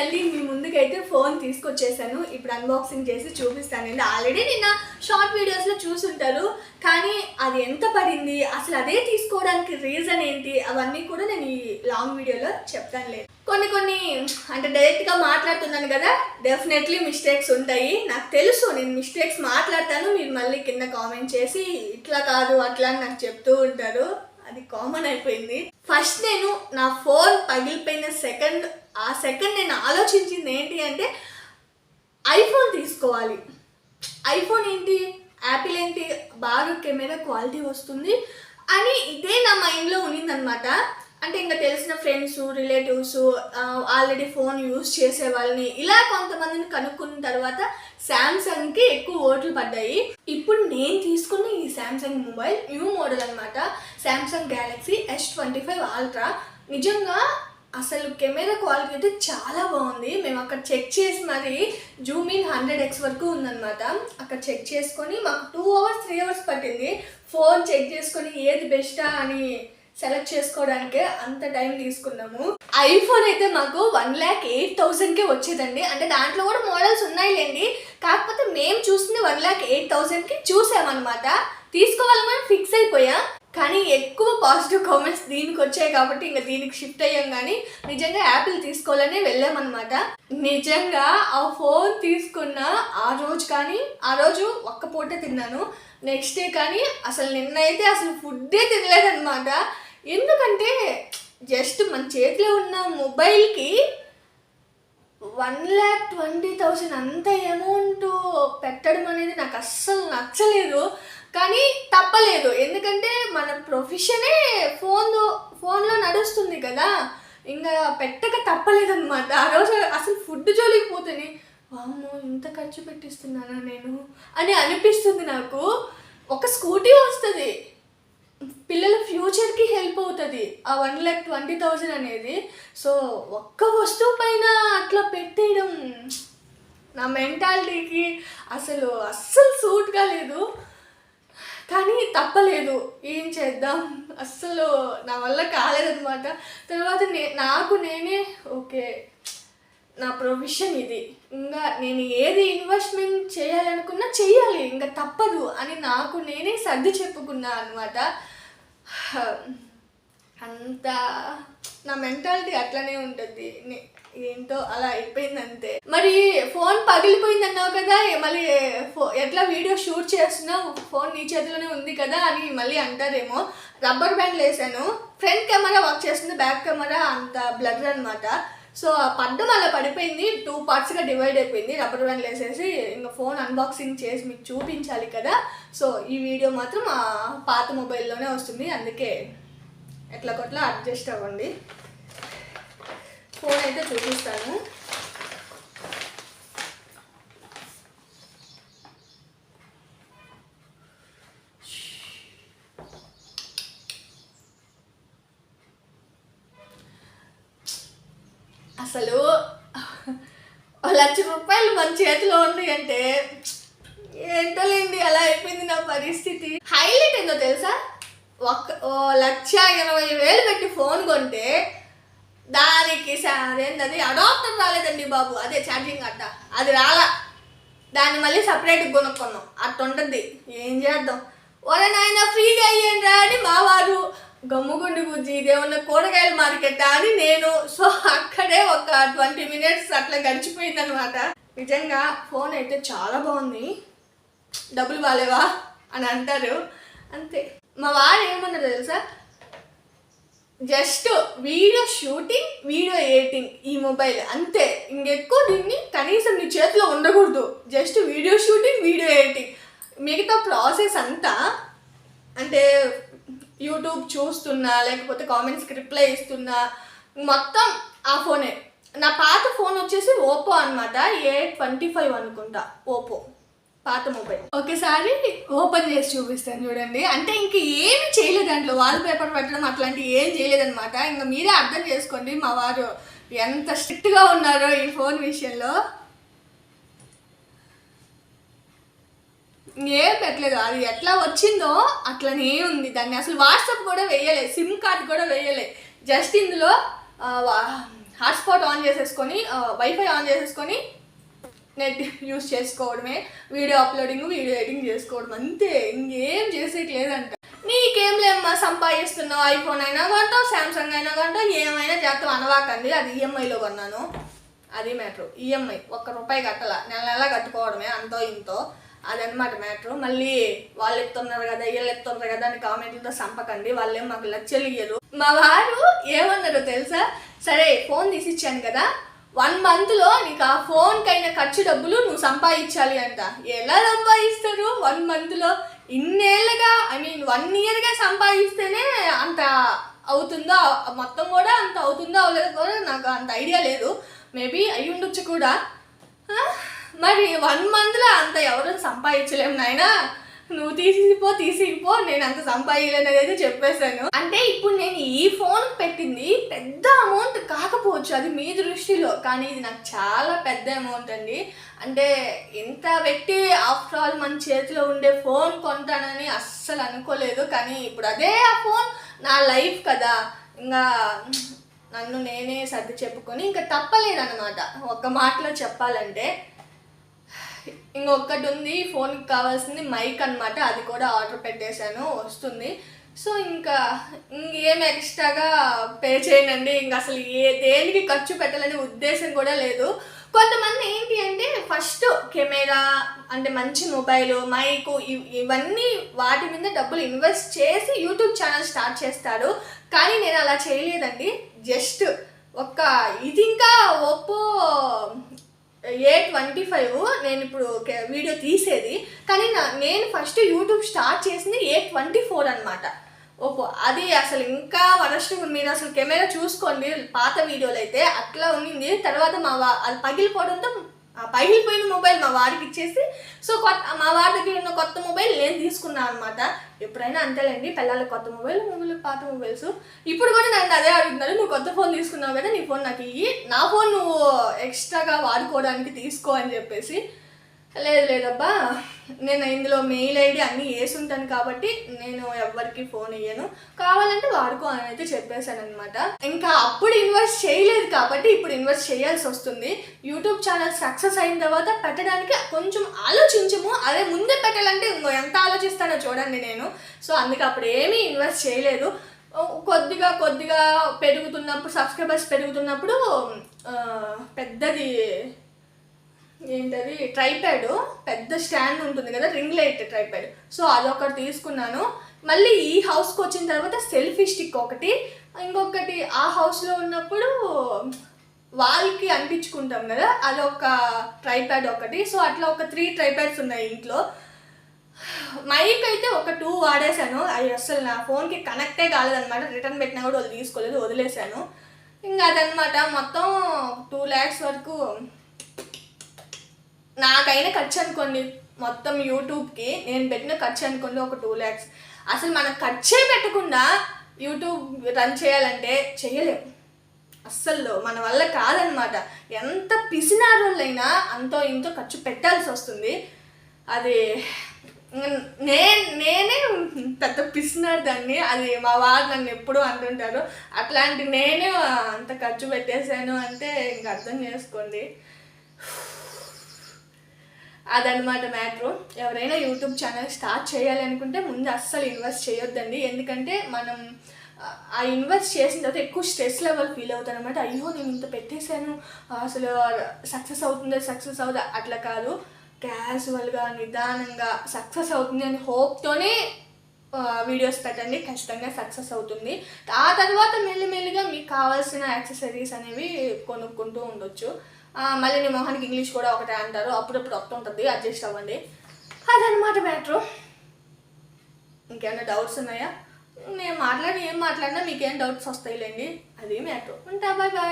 Finally మీ ముందుకైతే phone తీసుకొచ్చేసాను. ఇప్పుడు unboxing చేసి చూపిస్తానండి ఆల్రెడీ నిన్న షార్ట్ వీడియోస్లో చూసుంటారు. కానీ అది ఎంత పడింది? అసలు అదే తీసుకోవడానికి రీజన్ ఏంటి? అవన్నీ కూడా నేను ఈ లాంగ్ వీడియోలో చెప్తానులే కొన్ని కొన్ని అంటే డైరెక్ట్గా మాట్లాడుతున్నాను కదా డెఫినెట్లీ మిస్టేక్స్ ఉంటాయి. నాకు తెలుసు నేను మిస్టేక్స్ మాట్లాడతాను. మీరు మళ్ళీ కింద కామెంట్ చేసి ఇట్లా కాదు అట్లా అని నాకు చెప్తూ ఉంటారు. అది కామన్ అయిపోయింది. ఫస్ట్ నేను నా ఫోన్ పగిలిపోయిన సెకండ్ ఆ సెకండ్ నేను ఆలోచించింది ఏంటి అంటే ఐఫోన్ తీసుకోవాలి. ఐఫోన్ ఏంటి? యాపిల్ ఏంటి? బాగా కెమెరా క్వాలిటీ వస్తుంది. అని ఇదే నా మైండ్లో ఉన్నిందనమాట. అంటే ఇంకా తెలిసిన friends relatives already phone use చేసే వాళ్ళని ఇలా కొంతమందిని కనుక్కున్న తర్వాత శాంసంగ్కి ఎక్కువ ఓట్లు పడ్డాయి. ఇప్పుడు నేను తీసుకున్న ఈ శాంసంగ్ మొబైల్ న్యూ మోడల్ అనమాట. Samsung Galaxy S twenty five Ultra నిజంగా అసలు కెమెరా క్వాలిటీ అయితే చాలా బాగుంది. మేము అక్కడ చెక్ చేసి మరి జూమ్ ఇన్ హండ్రెడ్ ఎక్స్ వరకు ఉందన్నమాట. అక్కడ చెక్ చేసుకొని మాకు టూ అవర్స్ త్రీ అవర్స్ పట్టింది. ఫోన్ చెక్ చేసుకొని ఏది బెస్టా అని సెలెక్ట్ చేసుకోవడానికే అంత టైం తీసుకున్నాము. ఐఫోన్ అయితే మాకు వన్ ల్యాక్ ఎయిట్ థౌసండ్కే వచ్చేదండి. అంటే దాంట్లో కూడా మోడల్స్ ఉన్నాయిలేండి. కాకపోతే మేము చూసింది వన్ ల్యాక్ ఎయిట్ థౌసండ్కి చూసామన్నమాట. తీసుకోవాలని ఫిక్స్ అయిపోయా. కానీ ఎక్కువ పాజిటివ్ కామెంట్స్ దీనికి వచ్చాయి కాబట్టి ఇంకా దీనికి షిఫ్ట్ అయ్యాం కానీ నిజంగా యాపిల్ తీసుకోవాలని వెళ్ళామన్నమాట. నిజంగా ఆ ఫోన్ తీసుకున్న ఆ రోజు కానీ ఆ రోజు ఒక్క పూట తిన్నాను. నెక్స్ట్ డే కానీ అసలు నిన్నైతే అసలు ఫుడ్డే తినలేదన్నమాట. ఎందుకంటే జస్ట్ మన చేతిలో ఉన్న మొబైల్కి వన్ ల్యాక్ ట్వంటీ థౌజండ్ అంత అమౌంట్ పెట్టడం అనేది నాకు అస్సలు నచ్చలేదు. కానీ తప్పలేదు. ఎందుకంటే మన ప్రొఫెషనే ఫోన్ ఫోన్లో నడుస్తుంది కదా. ఇంకా పెట్టక తప్పలేదన్నమాట. ఆ రోజు అసలు ఫుడ్ జోలికి పోతేనే వామ్మో ఇంత ఖర్చు పెట్టిస్తున్నానా నేను? అని అనిపిస్తుంది నాకు. ఒక స్కూటీ వస్తుంది. పిల్లల ఫ్యూచర్కి హెల్ప్ అవుతుంది. ఆ వన్ ల్యాక్ ట్వంటీ థౌజండ్ అనేది. సో ఒక్క వస్తువు పైన అట్లా పెట్టేయడం నా మెంటాలిటీకి అసలు అస్సలు సూట్ లేదు ఏం చేద్దాం? అస్సలు నా వల్ల కాలేదనమాట తర్వాత నే నాకు నేనే ఓకే నా ప్రొఫెషన్ ఇది. ఇంకా నేను ఏది ఇన్వెస్ట్మెంట్ చేయాలనుకున్నా చెయ్యాలి ఇంకా తప్పదు అని నాకు నేనే సర్ది చెప్పుకున్నా అనమాట అంత నా మెంటాలిటీ అట్లనే ఉంటుంది. నే- ఏంటో అలా అయిపోయింది అంతే మరి ఫోన్ పగిలిపోయింది అన్నావు కదా మళ్ళీ ఫో- ఎట్లా వీడియో షూట్ చేస్తున్నావు? ఫోన్ నీ చేతిలోనే ఉంది కదా అని మళ్ళీ అంటారేమో. రబ్బర్ బ్యాండ్ వేసాను ఫ్రంట్ కెమెరా వర్క్ చేస్తుంది బ్యాక్ కెమెరా అంత బ్లర్ అనమాట సో ఆ పడ్డం అలా పడిపోయింది. టూ పార్ట్స్గా డివైడ్ అయిపోయింది. రబ్బర్ బ్యాండ్ వేసేసి ఇంకా ఫోన్ అన్బాక్సింగ్ చేసి మీకు చూపించాలి కదా. సో ఈ వీడియో మాత్రం పాత మొబైల్లోనే వస్తుంది. అందుకే ఎట్లా కొట్లా అడ్జస్ట్ అవ్వండి. ఫోన్ అయితే చూపిస్తాను. అసలు ఓ లక్ష రూపాయలు మన చేతిలో ఉంది అంటే ఏంటోలేండి అలా అయిపోయింది నా పరిస్థితి. హైలైట్ ఏందో తెలుసా? ఒక ఓ లక్ష ఇరవై వేలు పెట్టి ఫోన్ కొంటే దానికి అదేంటది అడాప్టర్ రాలేదండి బాబు. అదే ఛార్జింగ్ అట్ట అది రాలా. దాన్ని మళ్ళీ సపరేట్ కొనుక్కున్నాం అట్టుంటుంది ఏం చేద్దాం? ఒరే నాయన ఫ్రీగా అయ్యండి రా అని మా వారు గమ్ముగుండి బుజ్జి ఇదేమన్నా కూరగాయల మార్కెట్? అని నేను. సో అక్కడే ఒక ట్వంటీ మినిట్స్ అట్లా గడిచిపోయింది అనమాట నిజంగా ఫోన్ అయితే చాలా బాగుంది. డబ్బులు బాలేవా? అని అంటారు. అంతే. మా వారు ఏమన్నారు తెలుసా? Just video shooting video editing ఈ మొబైల్ అంతే. ఇంకెక్కువ దీన్ని కనీసం నీ చేతిలో ఉండకూడదు. Just video shooting video editing. మిగతా ప్రాసెస్ అంతా అంటే యూట్యూబ్ చూస్తున్నా లేకపోతే కామెంట్స్కి రిప్లై ఇస్తున్నా మొత్తం ఆ ఫోనే. నా పాత ఫోన్ వచ్చేసి ఓపో అనమాట ఏ ట్వంటీ ఫైవ్ అనుకుంటా ఓపో. పాత మొబైల్. ఒకసారి ఓపెన్ చేసి చూపిస్తాను చూడండి. అంటే ఇంక ఏమి చేయలేదు దాంట్లో. వాల్ పేపర్ పెట్టడం అట్లాంటివి ఏం చేయలేదన్నమాట. ఇంకా మీరే అర్థం చేసుకోండి మా వారు ఎంత స్ట్రిక్ట్గా ఉన్నారో ఈ ఫోన్ విషయంలో. ఏం పెట్టలేదు. అది ఎట్లా వచ్చిందో అట్లనే ఉంది దాన్ని. అసలు వాట్సాప్ కూడా వేయలే. సిమ్ కార్డ్ కూడా వేయలే. జస్ట్ ఇందులో హాట్స్పాట్ ఆన్ చేసేసుకొని వైఫై ఆన్ చేసేసుకొని నెట్ యూస్ చేసుకోవడమే వీడియో అప్లోడింగ్ వీడియో ఎడిటింగ్ చేసుకోవడం అంతే ఇంకేం చేసేట్లేదంట నీకేం లేమ్మా సంపాదిస్తున్నావు ఐఫోన్ అయినా కొంటావు శాంసంగ్ అయినా కొంటావు ఏమైనా చేస్తావు అనవాకండి. అది ఈఎంఐలో కొన్నాను. అది మ్యాటర్ ఈఎంఐ ఒక్క రూపాయి కట్టాల. నెల నెల కట్టుకోవడమే అంతో ఇంతో. అదనమాట మ్యాటర్ మళ్ళీ వాళ్ళు ఎత్తున్నారు కదా వీళ్ళు ఎత్తున్నారు కదా అని కామెంట్లతో సంపకండి. వాళ్ళేం మాకు లచ్చలు ఇయ్యరు. మా వారు ఏమన్నారో తెలుసా? సరే ఫోన్ తీసి ఇచ్చాను కదా. వన్ మంత్లో నీకు ఆ ఫోన్కైన ఖర్చు డబ్బులు నువ్వు సంపాదించాలి అంట. ఎలా సంపాదిస్తారు? వన్ మంత్లో ఇన్నేళ్ళగా ఐ మీన్ వన్ ఇయర్గా సంపాదిస్తేనే అంత అవుతుందో మొత్తం కూడా అంత అవుతుందో అవ్వలేదో కూడా నాకు అంత ఐడియా లేదు. మేబీ అయి ఉండొచ్చు కూడా. మరి వన్ మంత్లో అంత ఎవరు సంపాదించలేము నాయనా. నువ్వు తీసిపో తీసిపో నేను అంత సంపాదించలేను అనేది చెప్పేశాను. అంటే ఇప్పుడు నేను ఈ ఫోన్ పెట్టింది పెద్ద అమౌంట్ కాకపోవచ్చు అది మీ దృష్టిలో కానీ ఇది నాకు చాలా పెద్ద అమౌంట్ అండి. అంటే ఇంత పెట్టి ఆఫ్టర్ ఆల్ మన చేతిలో ఉండే ఫోన్ కొంటానని అస్సలు అనుకోలేదు కానీ ఇప్పుడు అదే ఆ ఫోన్ నా లైఫ్ కదా. ఇంకా నన్ను నేనే సర్ది చెప్పుకొని ఇంకా తప్పలేదన్నమాట. ఒక్క మాటలో చెప్పాలంటే ఇంకొకటి ఉంది ఫోన్కి కావాల్సింది మైక్ అన్నమాట అది కూడా ఆర్డర్ పెట్టేశాను వస్తుంది. సో ఇంకా ఇంకేం ఎక్స్ట్రాగా పే చేయనండి ఇంకా అసలు ఏ దేనికి ఖర్చు పెట్టాలనే ఉద్దేశం కూడా లేదు. కొంతమంది ఏంటి అంటే ఫస్ట్ కెమెరా అంటే మంచి మొబైల్ మైక్ ఇవన్నీ వాటి మీద డబ్బులు ఇన్వెస్ట్ చేసి యూట్యూబ్ ఛానల్ స్టార్ట్ చేస్తారు కానీ నేను అలా చేయలేదండి. జస్ట్ ఒక ఇది ఇంకా ఒప్పో ఏ ట్వంటీ ఫైవ్ నేను ఇప్పుడు వీడియో తీసేది కానీ నా- నేను ఫస్ట్ యూట్యూబ్ స్టార్ట్ చేసింది ఏ ట్వంటీ ఫోర్ అనమాట ఓపో అది అసలు ఇంకా వరస్ట్ మీరు అసలు కెమెరా చూసుకోండి పాత వీడియోలు అయితే అట్లా ఉండింది. తర్వాత మా అది పగిలిపోవడంతో పగిలిపోయిన మొబైల్ మా వారికి ఇచ్చేసి సో కొత్త మా వారి దగ్గర ఉన్న కొత్త మొబైల్ నేను తీసుకున్నాను అనమాట ఎప్పుడైనా అంతేలేండి పిల్లలకి కొత్త మొబైల్ మొబైల్ పాత మొబైల్స్. ఇప్పుడు కూడా నన్ను అదే అడుగుతున్నారు నువ్వు కొత్త ఫోన్ తీసుకున్నావు కదా నీ ఫోన్ నాకు ఇయ్యి. నా ఫోన్ నువ్వు ఎక్స్ట్రాగా వాడుకోవడానికి తీసుకో అని చెప్పేసి. లేదు లేదబ్బా. నేను ఇందులో మెయిల్ ఐడి అన్నీ వేసి ఉంటాను కాబట్టి నేను ఎవరికి ఫోన్ ఇయ్యను. కావాలంటే వాడుకో అని అయితే చెప్పేశాను అనమాట ఇంకా అప్పుడు ఇన్వెస్ట్ చేయలేదు కాబట్టి ఇప్పుడు ఇన్వెస్ట్ చేయాల్సి వస్తుంది. యూట్యూబ్ ఛానల్ సక్సెస్ అయిన తర్వాత పెట్టడానికి కొంచెం ఆలోచించము. అదే ముందే పెట్టాలంటే ఇంకో ఎంత ఆలోచిస్తానో చూడండి నేను. సో అందుకే అప్పుడు ఏమీ ఇన్వెస్ట్ చేయలేదు. కొద్దిగా కొద్దిగా పెరుగుతున్నప్పుడు సబ్స్క్రైబర్స్ పెరుగుతున్నప్పుడు పెద్దది ఏంటది? ట్రైప్యాడ్ పెద్ద స్టాండ్ ఉంటుంది కదా రింగ్ లైట్ ట్రైప్యాడ్ సో అదొకటి తీసుకున్నాను. మళ్ళీ ఈ హౌస్కి వచ్చిన తర్వాత సెల్ఫీ స్టిక్ ఒకటి. ఇంకొకటి ఆ హౌస్లో ఉన్నప్పుడు వాళ్ళకి అంటించుకుంటాం కదా అదొక ట్రైప్యాడ్ ఒకటి. సో అట్లా ఒక త్రీ ట్రైప్యాడ్స్ ఉన్నాయి ఇంట్లో. మైక్ అయితే ఒక టూ వాడేశాను. అవి అసలు నా ఫోన్కి కనెక్టే కాలేదన్నమాట. రిటర్న్ పెట్టినా కూడా వాళ్ళు తీసుకోలేదు వదిలేశాను. ఇంకా అదనమాట మొత్తం టూ ల్యాక్స్ వరకు నాకైన ఖర్చు అనుకోండి. మొత్తం యూట్యూబ్కి నేను పెట్టిన ఖర్చు అనుకోండి ఒక టూ ల్యాక్స్. అసలు మనం ఖర్చే పెట్టకుండా యూట్యూబ్ రన్ చేయాలంటే చేయలేము అస్సలు మన వల్ల కాదనమాట. ఎంత పిసినారోళ్ళైనా అంతో ఇంతో ఖర్చు పెట్టాల్సి వస్తుంది. అది నేను నేనే పెద్ద పిసినారు దాన్ని అది మా వారు నన్ను ఎప్పుడూ అంటుంటారు. అట్లాంటి నేనే అంత ఖర్చు పెట్టేశాను అంటే ఇంక అర్థం చేసుకోండి. అదనమాట మ్యాటర్. ఎవరైనా యూట్యూబ్ ఛానల్ స్టార్ట్ చేయాలి అనుకుంటే ముందు అస్సలు ఇన్వెస్ట్ చేయొద్దండి. ఎందుకంటే మనం ఆ- ఇన్వెస్ట్ చేసిన తర్వాత ఎక్కువ స్ట్రెస్ లెవెల్ ఫీల్ అవుతాను అనమాట అయ్యో నేను ఇంత పెట్టేశాను. అసలు సక్సెస్ అవుతుందా సక్సెస్ అవుదా అట్లా కాదు. క్యాజువల్గా నిదానంగా సక్సెస్ అవుతుంది అని హోప్తోనే వీడియోస్ పెట్టండి. ఖచ్చితంగా సక్సెస్ అవుతుంది. ఆ తర్వాత మెల్లిమెల్లిగా మీకు కావాల్సిన యాక్సెసరీస్ అనేవి కొనుక్కుంటూ ఉండొచ్చు. మళ్ళీ నీ మొహానికి ఇంగ్లీష్ కూడా ఒకటే అంటారు. అప్పుడప్పుడు వస్తుంటుంది అడ్జస్ట్ అవ్వండి. అదనమాట మ్యాటర్. ఇంకేమైనా డౌట్స్ ఉన్నాయా? నేను మాట్లాడి ఏం మాట్లాడినా మీకేం డౌట్స్ వస్తాయిలేండి. అది మ్యాటర్. ఉంటా బాయ్ బాయ్.